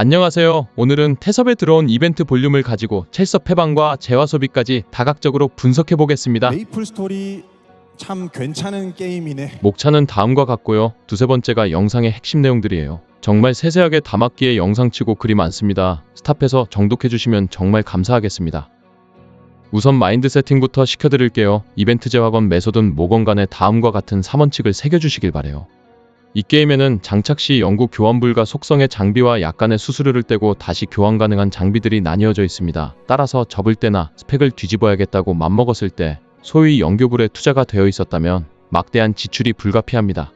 안녕하세요. 오늘은 태섭에 들어온 이벤트 볼륨을 가지고 첼섭 해방과 재화 소비까지 다각적으로 분석해 보겠습니다. 메이플 스토리 참 괜찮은 게임이네. 목차는 다음과 같고요. 두세 번째가 영상의 핵심 내용들이에요. 정말 세세하게 담았기에 영상치고 그리 많습니다. 스탑해서 정독해 주시면 정말 감사하겠습니다. 우선 마인드 세팅부터 시켜드릴게요. 이벤트 재화건 메소든 모건 간에 다음과 같은 3원칙을 새겨주시길 바래요. 이 게임에는 장착 시 영구 교환 불가 속성의 장비와 약간의 수수료를 떼고 다시 교환 가능한 장비들이 나뉘어져 있습니다. 따라서 접을 때나 스펙을 뒤집어야겠다고 맘먹었을 때 소위 영교불에 투자가 되어 있었다면 막대한 지출이 불가피합니다.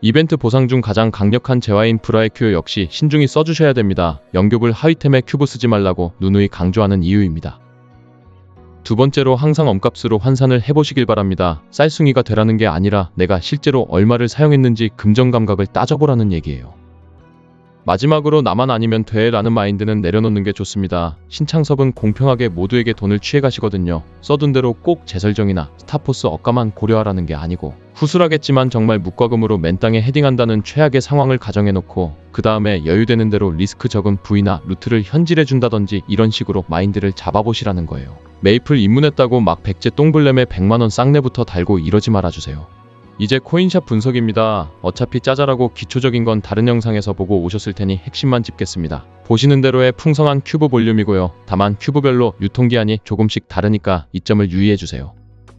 이벤트 보상 중 가장 강력한 재화인 브라이큐 역시 신중히 써주셔야 됩니다. 영교불 하위템에 큐브 쓰지 말라고 누누이 강조하는 이유입니다. 두 번째로 항상 엄값으로 환산을 해보시길 바랍니다. 쌀숭이가 되라는 게 아니라 내가 실제로 얼마를 사용했는지 금전 감각을 따져보라는 얘기예요. 마지막으로 나만 아니면 돼 라는 마인드는 내려놓는 게 좋습니다. 신창섭은 공평하게 모두에게 돈을 취해 가시거든요. 써둔 대로 꼭 재설정이나 스타포스 억가만 고려하라는 게 아니고 후술하겠지만 정말 묵과금으로 맨땅에 헤딩한다는 최악의 상황을 가정해놓고 그 다음에 여유되는 대로 리스크 적은 부위나 루트를 현질해준다든지 이런 식으로 마인드를 잡아보시라는 거예요. 메이플 입문했다고 막 백제 똥블렘에 100만원 쌍내부터 달고 이러지 말아주세요. 이제 코인샵 분석입니다. 어차피 짜잘하고 기초적인 건 다른 영상에서 보고 오셨을 테니 핵심만 짚겠습니다. 보시는 대로의 풍성한 큐브 볼륨이고요. 다만 큐브별로 유통기한이 조금씩 다르니까 이 점을 유의해주세요.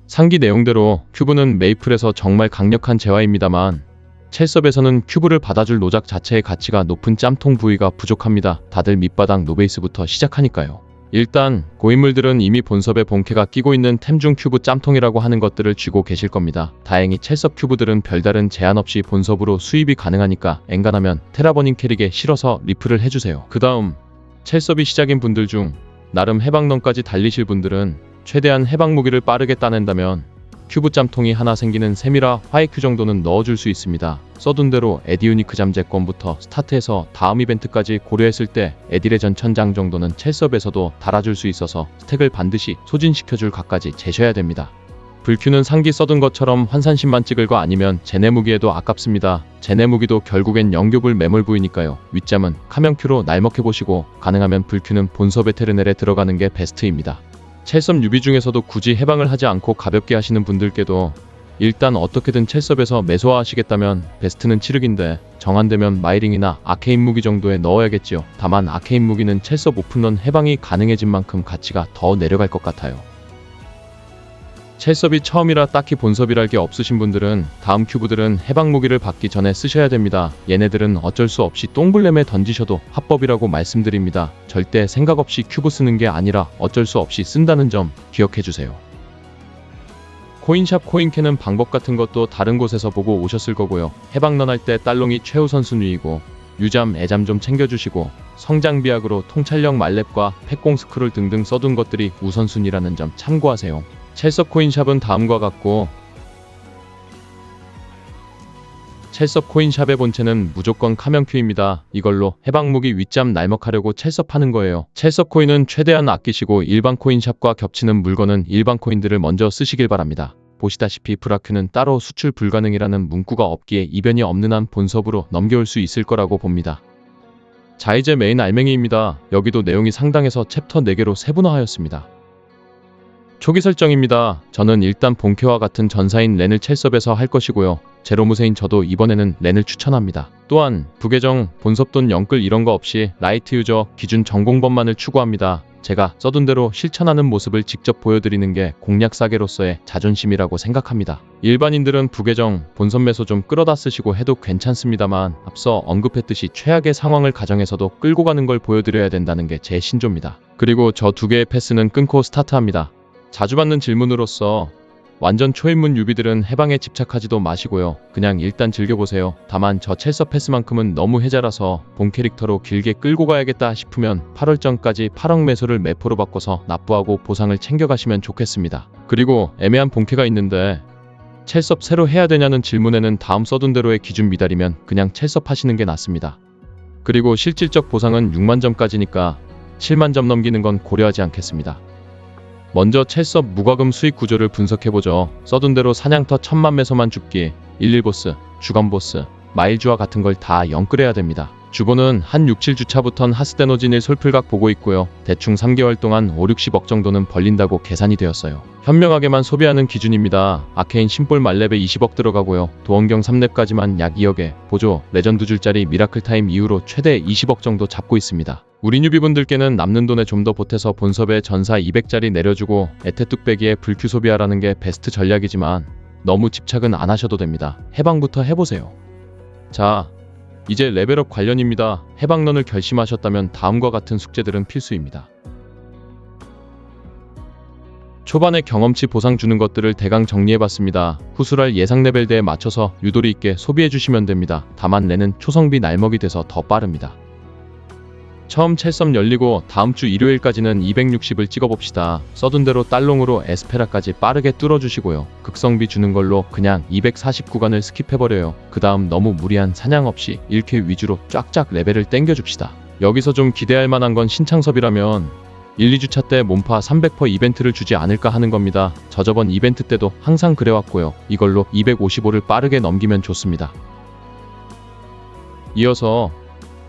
상기 내용대로 큐브는 메이플에서 정말 강력한 재화입니다만 첼섭에서는 큐브를 받아줄 노작 자체의 가치가 높은 짬통 부위가 부족합니다. 다들 밑바닥 노베이스부터 시작하니까요. 일단 고인물들은 이미 본섭에 본캐가 끼고 있는 템중 큐브 짬통이라고 하는 것들을 쥐고 계실 겁니다. 다행히 첼섭 큐브들은 별다른 제한 없이 본섭으로 수입이 가능하니까 엔간하면 테라버닝 캐릭에 실어서 리플을 해주세요. 그 다음 첼섭이 시작인 분들 중 나름 해방런까지 달리실 분들은 최대한 해방 무기를 빠르게 따낸다면 큐브 짬통이 하나 생기는 세미라 화이큐 정도는 넣어줄 수 있습니다. 써둔 대로 에디유니크 잠재권부터 스타트해서 다음 이벤트까지 고려했을 때 에딜의 전천장 정도는 첼섭에서도 달아줄 수 있어서 스택을 반드시 소진시켜줄 각까지 재셔야 됩니다. 불큐는 상기 써둔 것처럼 환산신만 찍을 거 아니면 제네 무기에도 아깝습니다. 제네 무기도 결국엔 영교불 매몰 부위니까요. 윗잠은 카명큐로 날먹해보시고 가능하면 불큐는 본섭 에테르넬에 들어가는 게 베스트입니다. 첼섭 유비 중에서도 굳이 해방을 하지 않고 가볍게 하시는 분들께도 일단 어떻게든 첼섭에서 매소화하시겠다면 베스트는 칠흑인데 정한되면 마이링이나 아케인 무기 정도에 넣어야겠지요. 다만 아케인 무기는 첼섭 오픈런 해방이 가능해진 만큼 가치가 더 내려갈 것 같아요. 첼섭이 처음이라 딱히 본섭이랄 게 없으신 분들은 다음 큐브들은 해방 무기를 받기 전에 쓰셔야 됩니다. 얘네들은 어쩔 수 없이 똥블렘에 던지셔도 합법이라고 말씀드립니다. 절대 생각 없이 큐브 쓰는 게 아니라 어쩔 수 없이 쓴다는 점 기억해 주세요. 코인샵 코인캐는 방법 같은 것도 다른 곳에서 보고 오셨을 거고요. 해방런 할 때 딸롱이 최우선 순위이고 유잠, 애잠 좀 챙겨주시고 성장비약으로 통찰력 말렙과 팩공 스크롤 등등 써둔 것들이 우선순위라는 점 참고하세요. 첼섭 코인샵은 다음과 같고 첼섭 코인샵의 본체는 무조건 카명큐입니다. 이걸로 해방무기 윗잠 날먹하려고 첼섭하는 거예요. 첼섭 코인은 최대한 아끼시고 일반 코인샵과 겹치는 물건은 일반 코인들을 먼저 쓰시길 바랍니다. 보시다시피 브라큐는 따로 수출 불가능이라는 문구가 없기에 이변이 없는 한 본섭으로 넘겨올 수 있을 거라고 봅니다. 자 이제 메인 알맹이입니다. 여기도 내용이 상당해서 챕터 4개로 세분화하였습니다. 초기 설정입니다. 저는 일단 본캐와 같은 전사인 렌을 첼섭에서 할 것이고요. 제로무세인 저도 이번에는 렌을 추천합니다. 또한 부계정, 본섭돈 영끌 이런 거 없이 라이트 유저 기준 전공법만을 추구합니다. 제가 써둔 대로 실천하는 모습을 직접 보여드리는 게 공략 사계로서의 자존심이라고 생각합니다. 일반인들은 부계정, 본섭 매소 좀 끌어다 쓰시고 해도 괜찮습니다만 앞서 언급했듯이 최악의 상황을 가정해서도 끌고 가는 걸 보여드려야 된다는 게 제 신조입니다. 그리고 저 두 개의 패스는 끊고 스타트합니다. 자주 받는 질문으로서 완전 초입문 유비들은 해방에 집착하지도 마시고요. 그냥 일단 즐겨보세요. 다만 저 첼서 패스만큼은 너무 해자라서 본 캐릭터로 길게 끌고 가야겠다 싶으면 8월 전까지 8억 매소를 매포로 바꿔서 납부하고 보상을 챙겨가시면 좋겠습니다. 그리고 애매한 본캐가 있는데 첼섭 새로 해야 되냐는 질문에는 다음 써둔 대로의 기준 미달이면 그냥 첼섭 하시는 게 낫습니다. 그리고 실질적 보상은 6만 점까지니까 7만 점 넘기는 건 고려하지 않겠습니다. 먼저 첼섭 무과금 수익 구조를 분석해보죠. 써둔 대로 사냥터 천만 매소만 죽기, 11보스, 주간보스, 마일주와 같은 걸다 영끌해야 됩니다. 주보는 한 6, 7주차부턴 하스데노진일 솔플각 보고 있고요. 대충 3개월 동안 5, 60억 정도는 벌린다고 계산이 되었어요. 현명하게만 소비하는 기준입니다. 아케인 심볼 말렙에 20억 들어가고요. 도원경 3렙까지만 약 2억에 보조 레전드 줄짜리 미라클 타임 이후로 최대 20억 정도 잡고 있습니다. 우리 뉴비분들께는 남는 돈에 좀 더 보태서 본섭에 전사 200짜리 내려주고 에테 뚝배기에 불큐 소비하라는 게 베스트 전략이지만 너무 집착은 안 하셔도 됩니다. 해방부터 해보세요. 자, 이제 레벨업 관련입니다. 해방런을 결심하셨다면 다음과 같은 숙제들은 필수입니다. 초반에 경험치 보상 주는 것들을 대강 정리해봤습니다. 후술할 예상 레벨대에 맞춰서 유도리 있게 소비해주시면 됩니다. 다만 내는 초성비 날먹이 돼서 더 빠릅니다. 처음 첼섬 열리고 다음 주 일요일까지는 260을 찍어봅시다. 써둔 대로 딸롱으로 에스페라까지 빠르게 뚫어주시고요. 극성비 주는 걸로 그냥 240 구간을 스킵해버려요. 그 다음 너무 무리한 사냥 없이 1킬 위주로 쫙쫙 레벨을 땡겨줍시다. 여기서 좀 기대할 만한 건 신창섭이라면 1, 2주차 때 몸파 300% 이벤트를 주지 않을까 하는 겁니다. 저저번 이벤트 때도 항상 그래왔고요. 이걸로 255를 빠르게 넘기면 좋습니다. 이어서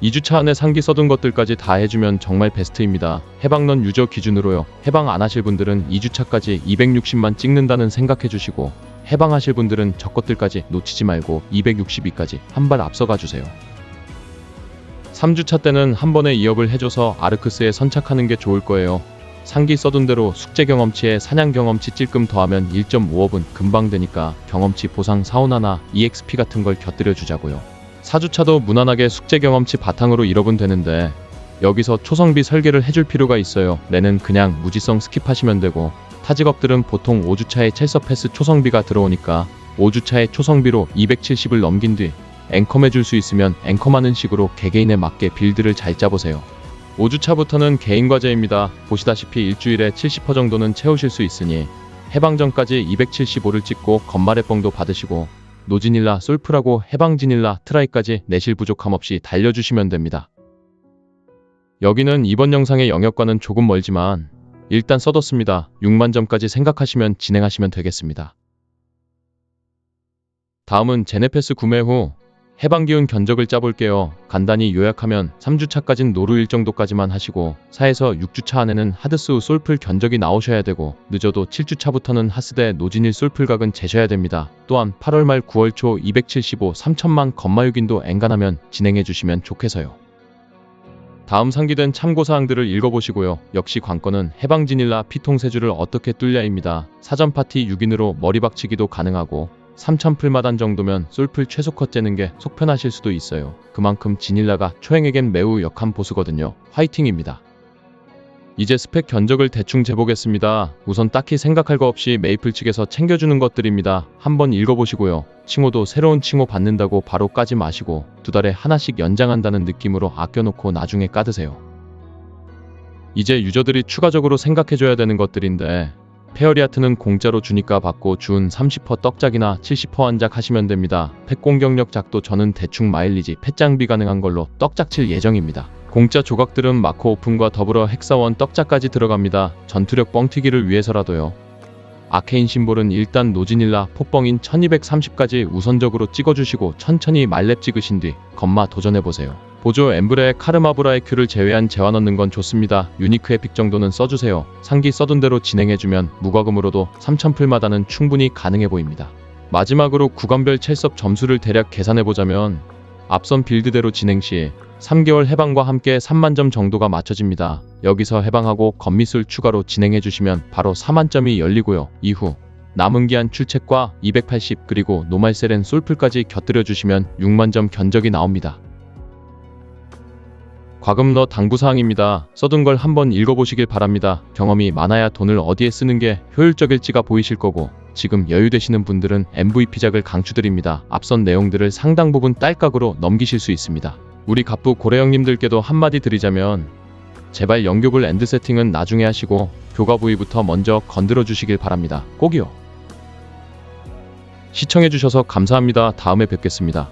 2주차 안에 상기 써둔 것들까지 다 해주면 정말 베스트입니다. 해방런 유저 기준으로요. 해방 안 하실 분들은 2주차까지 260만 찍는다는 생각해 주시고 해방하실 분들은 저 것들까지 놓치지 말고 262까지 한 발 앞서가 주세요. 3주차 때는 한 번에 2업을 해줘서 아르크스에 선착하는 게 좋을 거예요. 상기 써둔 대로 숙제 경험치에 사냥 경험치 찔끔 더하면 1.5업은 금방 되니까 경험치 보상 사오나나 EXP 같은 걸 곁들여 주자고요. 4주차도 무난하게 숙제 경험치 바탕으로 1업은 되는데 여기서 초성비 설계를 해줄 필요가 있어요. 레는 그냥 무지성 스킵하시면 되고 타 직업들은 보통 5주차에 첼서 패스 초성비가 들어오니까 5주차에 초성비로 270을 넘긴 뒤 앵컴 해줄 수 있으면 앵컴하는 식으로 개개인에 맞게 빌드를 잘 짜보세요. 5주차부터는 개인 과제입니다. 보시다시피 일주일에 70% 정도는 채우실 수 있으니 해방 전까지 275를 찍고 건말의 뻥도 받으시고 노지닐라, 솔프라고 해방지닐라, 트라이까지 내실 부족함 없이 달려주시면 됩니다. 여기는 이번 영상의 영역과는 조금 멀지만 일단 써뒀습니다. 6만 점까지 생각하시면 진행하시면 되겠습니다. 다음은 제네페스 구매 후 해방기운 견적을 짜볼게요. 간단히 요약하면 3주차까진 노루 일정도까지만 하시고 4에서 6주차 안에는 하드스 솔플 견적이 나오셔야 되고 늦어도 7주차부터는 하스대 노진일 솔플각은 재셔야 됩니다. 또한 8월 말 9월 초 275 3천만 건마유긴도 엔간하면 진행해 주시면 좋겠어요. 다음 상기된 참고사항들을 읽어보시고요. 역시 관건은 해방지닐라 피통세주를 어떻게 뚫냐입니다. 사전 파티 6인으로 머리박치기도 가능하고 3,000풀마단 정도면 솔풀 최소 컷 재는 게 속편하실 수도 있어요. 그만큼 지닐라가 초행에겐 매우 역한 보스거든요. 화이팅입니다. 이제 스펙 견적을 대충 재보겠습니다. 우선 딱히 생각할 거 없이 메이플 측에서 챙겨주는 것들입니다. 한번 읽어보시고요. 칭호도 새로운 칭호 받는다고 바로 까지 마시고 두 달에 하나씩 연장한다는 느낌으로 아껴놓고 나중에 까드세요. 이제 유저들이 추가적으로 생각해줘야 되는 것들인데 페어리아트는 공짜로 주니까 받고 준 30% 떡작이나 70% 한작 하시면 됩니다. 펫 공격력 작도 저는 대충 마일리지 펫 장비 가능한 걸로 떡작 칠 예정입니다. 공짜 조각들은 마코 오픈과 더불어 헥사원 떡작까지 들어갑니다. 전투력 뻥튀기를 위해서라도요. 아케인 심볼은 일단 노지닐라 포뻥인 1230까지 우선적으로 찍어주시고 천천히 말렙 찍으신 뒤 건마 도전해보세요. 보조 엠브레의 카르마브라의 큐를 제외한 재화 넣는 건 좋습니다. 유니크 에픽 정도는 써주세요. 상기 써둔 대로 진행해주면 무과금으로도 3000풀마다는 충분히 가능해 보입니다. 마지막으로 구간별 첼섭 점수를 대략 계산해보자면 앞선 빌드대로 진행 시 3개월 해방과 함께 3만 점 정도가 맞춰집니다. 여기서 해방하고 건미술 추가로 진행해 주시면 바로 4만 점이 열리고요. 이후 남은 기한 출첵과 280 그리고 노말셀엔 솔플까지 곁들여 주시면 6만 점 견적이 나옵니다. 과금러 당부사항입니다. 써둔 걸 한번 읽어보시길 바랍니다. 경험이 많아야 돈을 어디에 쓰는 게 효율적일지가 보이실 거고 지금 여유되시는 분들은 MVP작을 강추드립니다. 앞선 내용들을 상당 부분 딸깍으로 넘기실 수 있습니다. 우리 갑부 고래 형님들께도 한마디 드리자면 제발 연교불 엔드 세팅은 나중에 하시고 교과 부위부터 먼저 건드려 주시길 바랍니다. 꼭이요. 시청해주셔서 감사합니다. 다음에 뵙겠습니다.